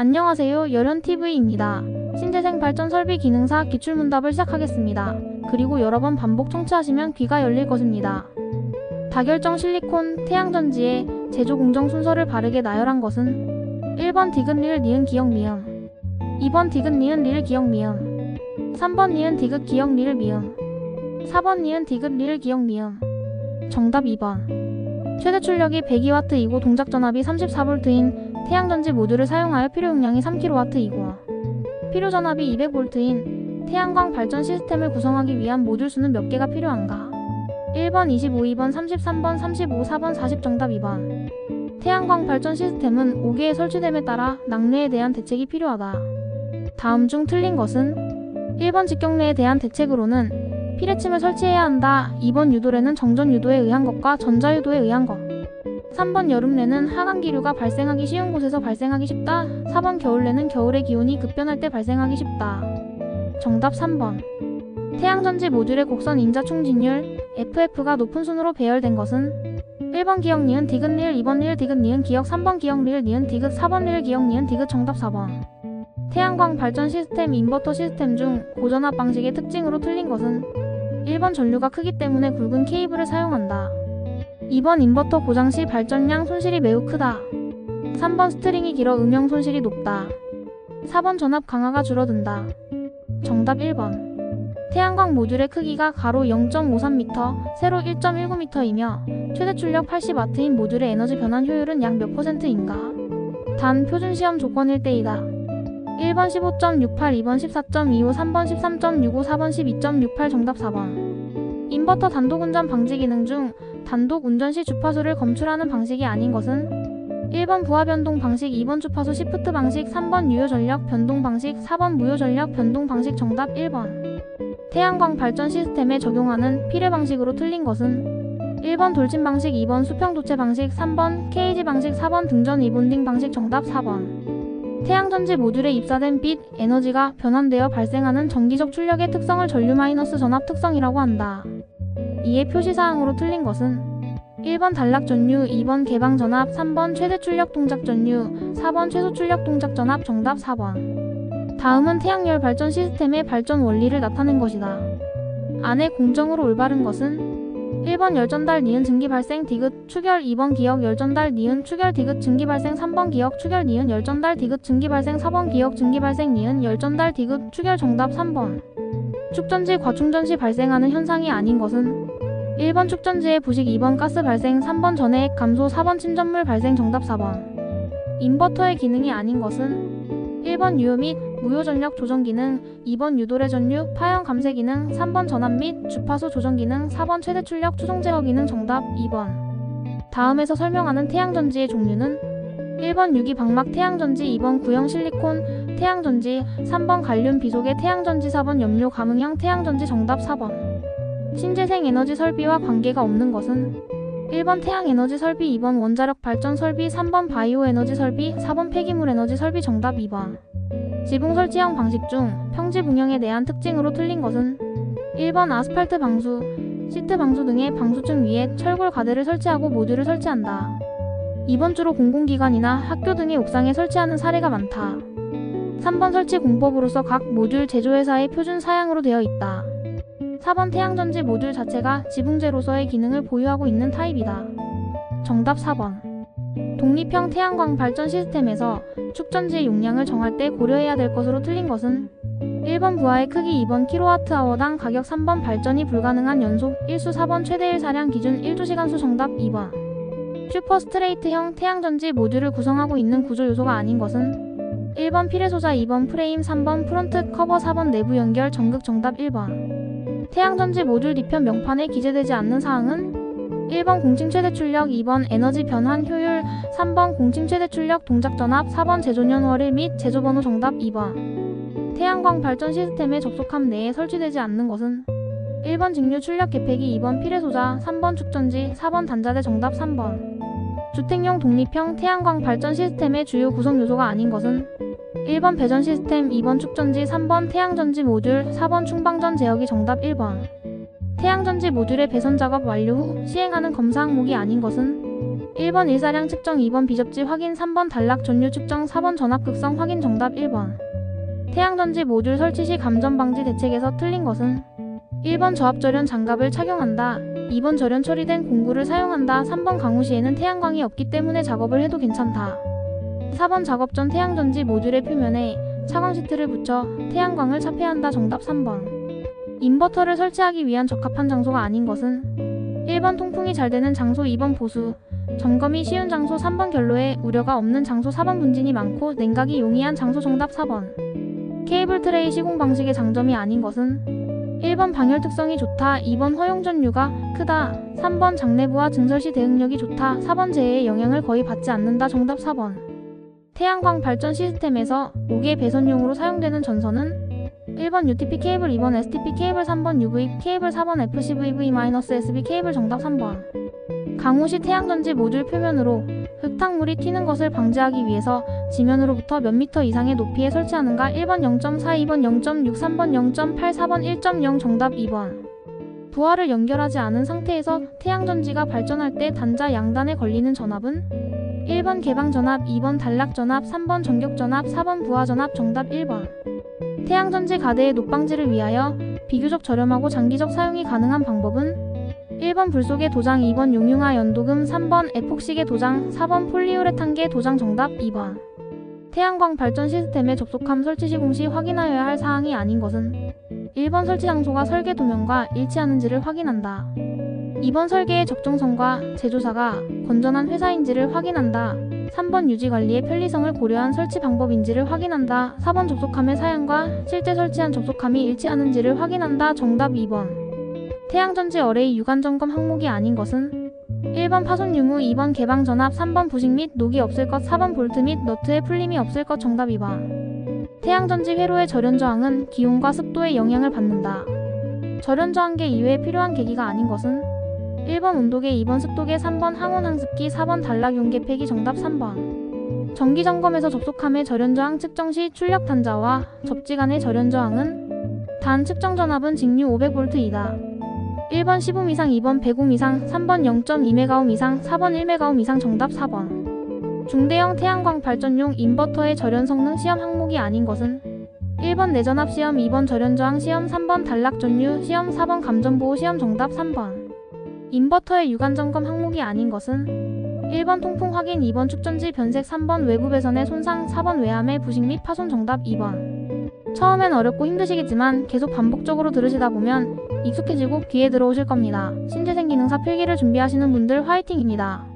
안녕하세요. 열현TV입니다. 신재생 발전 설비 기능사 기출문답을 시작하겠습니다. 그리고 여러 번 반복 청취하시면 귀가 열릴 것입니다. 다결정 실리콘 태양전지의 제조 공정 순서를 바르게 나열한 것은 1번 디귿 리을 니은 기억 미음 2번 디귿 니은 리을 기억 미음 3번 니은 디귿 기억 리을 미음 4번 니은 디귿 리을 기억 미음 정답 2번 최대 출력이 102W이고 동작 전압이 34V인 태양전지 모듈을 사용하여 필요 용량이 3kW이고 필요 전압이 200V인 태양광 발전 시스템을 구성하기 위한 모듈 수는 몇 개가 필요한가? 1번, 25, 2번, 33번, 35, 4번, 40 정답 2번. 태양광 발전 시스템은 5개의 설치됨에 따라 낙뢰에 대한 대책이 필요하다. 다음 중 틀린 것은 1번 직경례에 대한 대책으로는 피레침을 설치해야 한다. 2번 유도례는 정전 유도에 의한 것과 전자 유도에 의한 것. 3번 여름내는 하강 기류가 발생하기 쉬운 곳에서 발생하기 쉽다. 4번 겨울내는 겨울의 기온이 급변할 때 발생하기 쉽다. 정답 3번. 태양전지 모듈의 곡선 인자 충진율 FF가 높은 순으로 배열된 것은 1번 기억 니은 디귿 리을 2번 리을 디귿 니은 기억 3번 기억 리을 니은 디귿 4번 리을 기억 니은 디귿 정답 4번. 태양광 발전 시스템 인버터 시스템 중 고전압 방식의 특징으로 틀린 것은 1번 전류가 크기 때문에 굵은 케이블을 사용한다. 2번 인버터 고장 시 발전량 손실이 매우 크다. 3번 스트링이 길어 음영 손실이 높다. 4번 전압 강화가 줄어든다. 정답 1번. 태양광 모듈의 크기가 가로 0.53m, 세로 1.19m이며 최대 출력 80W인 모듈의 에너지 변환 효율은 약 몇 퍼센트인가? 단 표준 시험 조건일 때이다. 1번 15.68, 2번 14.25, 3번 13.65, 4번 12.68 정답 4번. 인버터 단독 운전 방지 기능 중 단독 운전 시 주파수를 검출하는 방식이 아닌 것은 1번 부하 변동 방식, 2번 주파수 시프트 방식, 3번 유효 전력 변동 방식, 4번 무효 전력 변동 방식 정답 1번. 태양광 발전 시스템에 적용하는 필요 방식으로 틀린 것은 1번 돌진 방식, 2번 수평 도체 방식, 3번 케이지 방식, 4번 등전 리본딩 방식 정답 4번. 태양전지 모듈에 입사된 빛, 에너지가 변환되어 발생하는 전기적 출력의 특성을 전류 마이너스 전압 특성이라고 한다. 이에 표시사항으로 틀린 것은 1번 단락 전류, 2번 개방 전압, 3번 최대 출력 동작 전류, 4번 최소 출력 동작 전압 정답 4번. 다음은 태양열 발전 시스템의 발전 원리를 나타낸 것이다. 안에 공정으로 올바른 것은 1번 열전달 니은 증기 발생 디귿 추결 2번 기억 열전달 니은 추결 디귿 증기 발생 3번 기억 추결 니은 열전달 디귿 증기 발생 4번 기억 증기 발생 니은 열전달 디귿 추결 정답 3번. 축전지 과충전 시 발생하는 현상이 아닌 것은? 1번 축전지의 부식 2번 가스 발생 3번 전해액 감소 4번 침전물 발생 정답 4번. 인버터의 기능이 아닌 것은? 1번 유효 및 무효 전력 조정 기능 2번 유도례 전류 파형 감쇄 기능 3번 전압 및 주파수 조정 기능 4번 최대 출력 추종 제어 기능 정답 2번. 다음에서 설명하는 태양전지의 종류는 1번 유기 방막 태양전지 2번 구형 실리콘 태양전지 3번 갈륨 비속의 태양전지 4번 염료 감응형 태양전지 정답 4번. 신재생 에너지 설비와 관계가 없는 것은 1번 태양 에너지 설비, 2번 원자력 발전 설비, 3번 바이오 에너지 설비, 4번 폐기물 에너지 설비 정답 2번. 지붕 설치형 방식 중 평지 붕형에 대한 특징으로 틀린 것은 1번 아스팔트 방수, 시트 방수 등의 방수층 위에 철골 가대를 설치하고 모듈을 설치한다. 2번 주로 공공기관이나 학교 등의 옥상에 설치하는 사례가 많다. 3번 설치 공법으로서 각 모듈 제조회사의 표준 사양으로 되어 있다. 4번 태양전지 모듈 자체가 지붕재로서의 기능을 보유하고 있는 타입이다. 정답 4번. 독립형 태양광 발전 시스템에서 축전지의 용량을 정할 때 고려해야 될 것으로 틀린 것은 1번 부하의 크기 2번 kWh당 가격 3번 발전이 불가능한 연속 1수 4번 최대 일사량 기준 1조시간수 정답 2번 슈퍼 스트레이트형 태양전지 모듈을 구성하고 있는 구조 요소가 아닌 것은 1번 필의 소자 2번 프레임 3번 프론트 커버 4번 내부 연결 전극 정답 1번 태양전지 모듈 뒤편 명판에 기재되지 않는 사항은 1번 공칭 최대 출력, 2번 에너지 변환 효율, 3번 공칭 최대 출력 동작 전압, 4번 제조년 월일 및 제조 번호 정답 2번. 태양광 발전 시스템의 접속함 내에 설치되지 않는 것은 1번 직류 출력 계폐기, 2번 필의 소자, 3번 축전지, 4번 단자대 정답 3번. 주택용 독립형 태양광 발전 시스템의 주요 구성 요소가 아닌 것은 1번 배전 시스템, 2번 축전지, 3번 태양전지 모듈, 4번 충방전 제어기 정답 1번. 태양전지 모듈의 배선 작업 완료 후 시행하는 검사 항목이 아닌 것은 1번 일사량 측정 2번 비접지 확인 3번 단락 전류 측정 4번 전압 극성 확인 정답 1번 태양전지 모듈 설치 시 감전 방지 대책에서 틀린 것은 1번 저압 절연 장갑을 착용한다 2번 절연 처리된 공구를 사용한다 3번 강우 시에는 태양광이 없기 때문에 작업을 해도 괜찮다 4번 작업 전 태양전지 모듈의 표면에 차광 시트를 붙여 태양광을 차폐한다 정답 3번. 인버터를 설치하기 위한 적합한 장소가 아닌 것은 1번 통풍이 잘 되는 장소 2번 보수. 점검이 쉬운 장소 3번 결로에 우려가 없는 장소 4번 분진이 많고 냉각이 용이한 장소 정답 4번. 케이블 트레이 시공 방식의 장점이 아닌 것은 1번 방열 특성이 좋다 2번 허용 전류가 크다 3번 장내부와 증설 시 대응력이 좋다 4번 재해의 영향을 거의 받지 않는다 정답 4번 태양광 발전 시스템에서 5개 배선용으로 사용되는 전선은 1번 UTP 케이블 2번 STP 케이블 3번 UV 케이블 4번 FCVV-SB 케이블 정답 3번. 강우시 태양전지 모듈 표면으로 흙탕물이 튀는 것을 방지하기 위해서 지면으로부터 몇 미터 이상의 높이에 설치하는가? 1번 0.4 2번 0.6 3번 0.8 4번 1.0 정답 2번. 부하를 연결하지 않은 상태에서 태양전지가 발전할 때 단자 양단에 걸리는 전압은 1번 개방 전압 2번 단락 전압 3번 전격 전압 4번 부하 전압 정답 1번. 태양전지 가대의 녹방지를 위하여 비교적 저렴하고 장기적 사용이 가능한 방법은 1번 불속의 도장 2번 용융화 연도금 3번 에폭시계 도장 4번 폴리우레탄계 도장 정답 2번. 태양광 발전 시스템에 접속함 설치 시공 시 확인하여야 할 사항이 아닌 것은 1번 설치 장소가 설계 도면과 일치하는지를 확인한다 2번 설계의 적정성과 제조사가 건전한 회사인지를 확인한다. 3번 유지 관리의 편리성을 고려한 설치 방법인지를 확인한다. 4번 접속함의 사양과 실제 설치한 접속함이 일치하는지를 확인한다. 정답 2번. 태양전지 어레이 유관 점검 항목이 아닌 것은 1번 파손 유무, 2번 개방 전압, 3번 부식 및 녹이 없을 것, 4번 볼트 및 너트의 풀림이 없을 것. 정답 2번. 태양전지 회로의 절연 저항은 기온과 습도에 영향을 받는다. 절연 저항계 이외에 필요한 계기가 아닌 것은 1번 온도계, 2번 습도계, 3번 항온 항습기, 4번 단락 용계 폐기 정답 3번. 정기 점검에서 접속함의 절연 저항 측정 시 출력 단자와 접지 간의 절연 저항은 단 측정 전압은 직류 500V이다. 1번 15옴 이상, 2번 100옴 이상, 3번 0.2메가옴 이상, 4번 1메가옴 이상 정답 4번. 중대형 태양광 발전용 인버터의 절연 성능 시험 항목이 아닌 것은 1번 내전압 시험, 2번 절연 저항 시험, 3번 단락 전류 시험, 4번 감전 보호 시험 정답 3번. 인버터의 유관 점검 항목이 아닌 것은 1번 통풍 확인, 2번 축전지 변색, 3번 외부 배선의 손상, 4번 외암의 부식 및 파손 정답 2번. 처음엔 어렵고 힘드시겠지만 계속 반복적으로 들으시다 보면 익숙해지고 귀에 들어오실 겁니다. 신재생 기능사 필기를 준비하시는 분들 화이팅입니다.